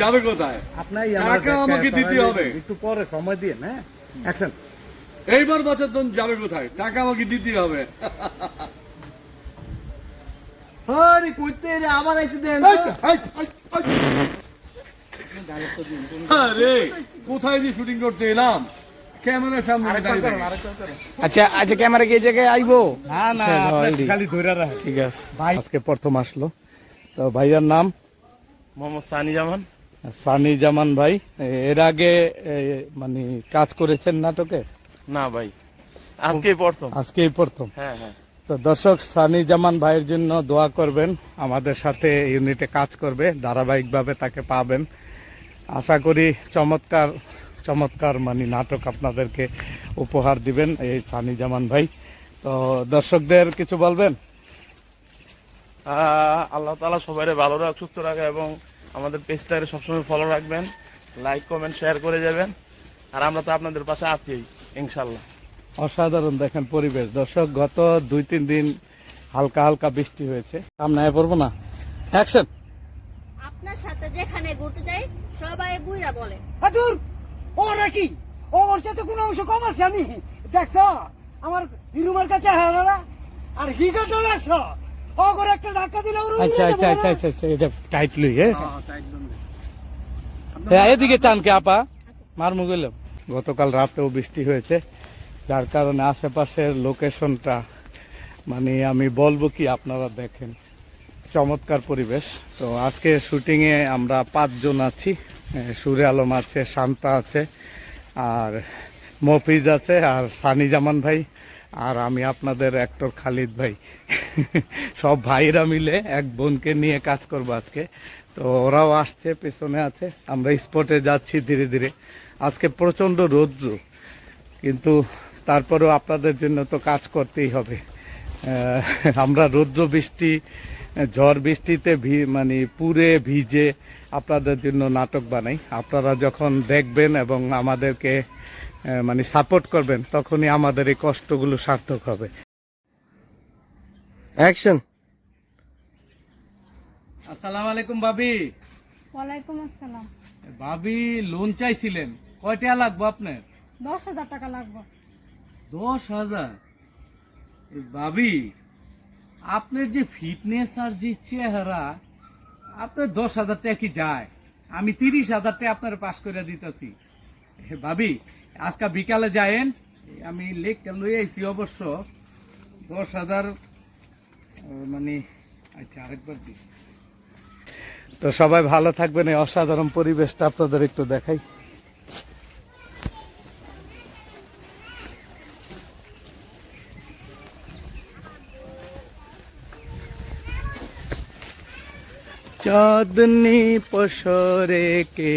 যাবে কোথায়? আপনার টাকা আমাকে দিতে হবে। একটু পরে সময় দিয়ে হ্যাঁ? অ্যাকশন এইবার বছর তখন যাবে কোথায়? টাকা আমাকে দিতে হবে? আরে কইতে রে আবার এসে দেন। আরে কোথায় যে শুটিং করতে এলাম? ক্যামেরার সামনে আচ্ছা আচ্ছা ক্যামেরা কি জায়গায় আইবো? না না। খালি ধরে রাখে ঠিক আছে। ভাই আজকে প্রথম আসলো। তো ভাইয়ার নাম? মোহাম্মদ সানি জামান। সানি জামান ভাই এর আগে মানে কাজ করেছেন নাটকে? না ভাই আজকেই প্রথম। আজকেই প্রথম। হ্যাঁ হ্যাঁ। তো দর্শক সানি জামান ভাইয়ের জন্য দোয়া করবেন আমাদের সাথে ইউনিটে কাজ করবে ধারাবাহিকভাবে তাকে পাবেন। আশা করি চমৎকার চমৎকার মানে নাটক আপনাদেরকে উপহার দিবেন এই সানি জামান ভাই। তো দর্শকদের কিছু বলবেন? আল্লাহ তালা সবাই ভালো রাখ সুস্থ রাখে এবং আমাদের পেজটাকে সবসময় ফলো রাখবেন লাইক কমেন্ট শেয়ার করে যাবেন। আর আমরা তো আপনাদের পাশে আছি ইনশাল্লাহ। অসাধারণ দেখেন পরিবেশ। দর্শক গত দুই তিন দিন হালকা হালকা বৃষ্টি হয়েছে। সামনে পড়ব না। অ্যাকশন আপনার সাথে যেখানে ঘুরতে যাই সবাই বুইরা বলে। আদুর ও নাকি? ও ওর সাথে কোনো অংশ কম আছে আমি দেখছ আমার হিরুমার কাছে হারালা আর হিগা ডলারছ ও করে একটা ধাক্কা দিলে ওর আচ্ছা আচ্ছা আচ্ছা আচ্ছা আচ্ছা এটা টাইট লই হ্যাঁ হ্যাঁ, এদিকে চানকে আপা? মার মুগেল গতকাল রাতেও বৃষ্টি হয়েছে। যার কারণে আশেপাশের লোকেশনটা মানে আমি বলব কি আপনারা দেখেন। চমৎকার পরিবেশ। তো আজকে শুটিংয়ে আমরা পাঁচজন আছি। সুরে আলম আছে শান্তা আছে আর মফিজ আছে আর সানি জামান ভাই। আর আমি আপনাদের অ্যাক্টর খালিদ ভাই। সব ভাইরা মিলে এক বোনকে নিয়ে কাজ করব আজকে। তো ওরাও আসছে, পেছনে আছে। আমরা স্পটে যাচ্ছি ধীরে ধীরে। আজকে প্রচণ্ড রৌদ্র, কিন্তু তারপরেও আপনাদের জন্য তো কাজ করতেই হবে। আমরা রৌদ্র বৃষ্টি, ঝড় বৃষ্টিতে ভি- মানে পুরে ভিজে আপনাদের জন্য নাটক বানাই। আপনারা যখন দেখবেন এবং আমাদেরকে মানে সাপোর্ট করবেন তখনই আমাদের এই কষ্টগুলো সার্থক হবে। অ্যাকশন আসসালামু আলাইকুম ভাবি। ওয়ালাইকুম আসসালাম। ভাবি লোন চাইছিলেন। কয়টা লাগবে আপনার? দশ হাজার টাকা লাগবে। দশ হাজার? ভাবি আপনার যে ফিটনেস আর যে চেহারা আপনার দশ হাজার টাকা কি যায়? আমি তিরিশ হাজার টাকা আপনার পাশ করে দিতেছি। ভাবি আজকে বিকালে যায়েন, আমি লেখ লই আইছি অবশ্য। দশ হাজার মানে আচ্ছা আরেকবার দিই তো সবাই ভালো থাকবেন, এই অসাধারণ পরিবেশটা আপনাদের একটু দেখাই। চাঁদনি পসরে কে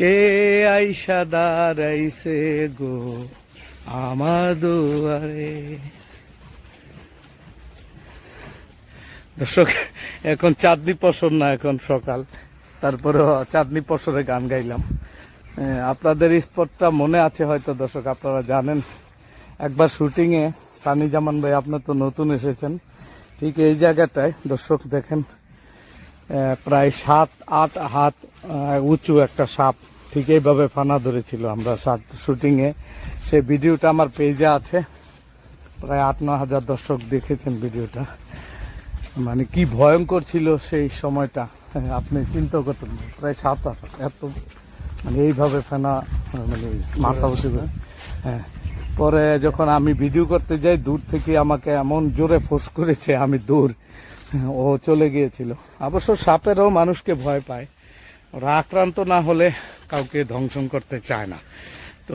কে আইসা দাঁড়াইছে গো আমার দুয়ারে? দর্শক, এখন চাঁদনি পসর না, এখন সকাল। তারপরে চাঁদনি পসরে গান গাইলাম। আপনাদের স্পটটা মনে আছে হয়তো, দর্শক, আপনারা জানেন। একবার শুটিংয়ে সানি জামান ভাই আপনার তো নতুন এসেছেন। ঠিক এই জায়গাটায়, দর্শক দেখেন প্রায় সাত, আট হাত উঁচু একটা সাপ। ঠিক এইভাবে ফানা ধরেছিল আমরা শুটিংয়ে। সেই ভিডিওটা আমার পেজে আছে। প্রায় আট ন হাজার দর্শক দেখেছেন ভিডিওটা। মানে কি ভয়ঙ্কর ছিল সেই সময়টা। হ্যাঁ, আপনি চিন্তা করতেন। প্রায় সাত আট এত মানে এইভাবে ফেনা মানে মাথা উঠে হ্যাঁ পরে যখন আমি ভিডিও করতে যাই দূর থেকে আমাকে এমন জোরে ফোর্স করেছে আমি দূর। ও চলে গিয়েছিল। অবশ্য সাপেরও মানুষকে ভয় পায়। ওরা আক্রান্ত না হলে কাউকে ধ্বংস করতে চায় না। তো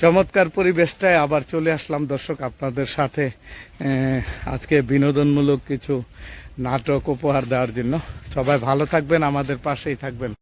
চমৎকার পরিবেশটায় আবার চলে আসলাম। দর্শক, আপনাদের সাথে আজকে বিনোদনমূলক কিছু নাটক উপহার দেওয়ার জন্য। সবাই ভালো থাকবেন, আমাদের পাশেই থাকবেন।